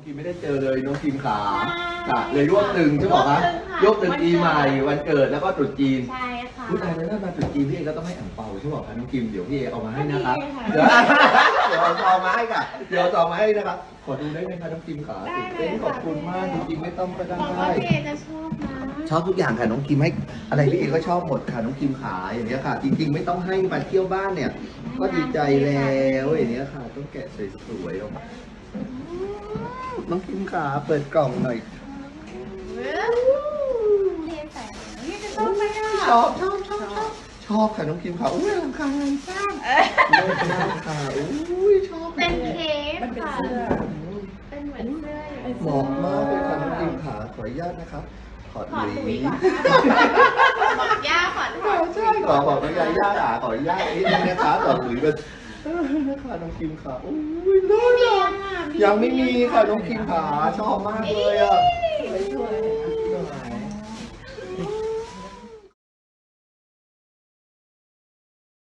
องกิมไม่ได้เจอเลยน้องกิมขาค่ะเลยรวบตึงใช่ไหมคะรวบตึงปีใหม่วันเกิดแล้วก็ตรุษจีนใช่ค่ะผู้ชายแล้วถ้ามาตรุษจีนพี่เอก็ต้องให้อ่างเปาใช่ไหมคะน้องกิมเดี๋ยวพี่เอเอามาให้นะครับดีค่ะเดี๋ยวเดี๋ยวเอาซองมาให้ค่ะเดี๋ยวเอาซองมาให้นะครับขอดูได้ไหมคะน้องกิมขาได้ตื่นเลยเต้นขอบคุณมากจริงๆไม่ต้องก็ได้บอกว่าพี่เอจะชอบนะชอบทุกอย่างค่ะน้องคิมให้อะไรพี่เอก็ชอบหมดค่ะน้องคิมขาอย่างเนี้ยค่ะ จริง ๆ ไม่ต้องให้มาเที่ยวบ้านเนี่ย ก็ดีใจแล้วอย่างเนี้ยค่ะ ต้องแกะสวยๆออกมา น้องคิมขาเปิดกล่องหน่อยเรียนแต่นี่จะต้องไปอะชอบชอบชอบชอบชอบค่ะน้องคิมขาอุ้ยรำคาญจ้างเลิศมากค่ะอุ้ยชอบเป็นเค้กมันเป็นค่ะ เสื้อเป็นเหมือนเสื้ออยู่เหมาะมากเลยค่ะน้องคิมขาขออนุญาตนะครับถอดขอหถุวียก่อนบอกย่าขอถอดใช่ขอขออนุญาตย่าขาขออนุญาตนิดนึงนะคะถอดหวีกันเออนะคะน้องคิมขาอุ้ยน่ารัก ยังไม่มีค่ะน้องพิมขาชอบมากเลยอะสวย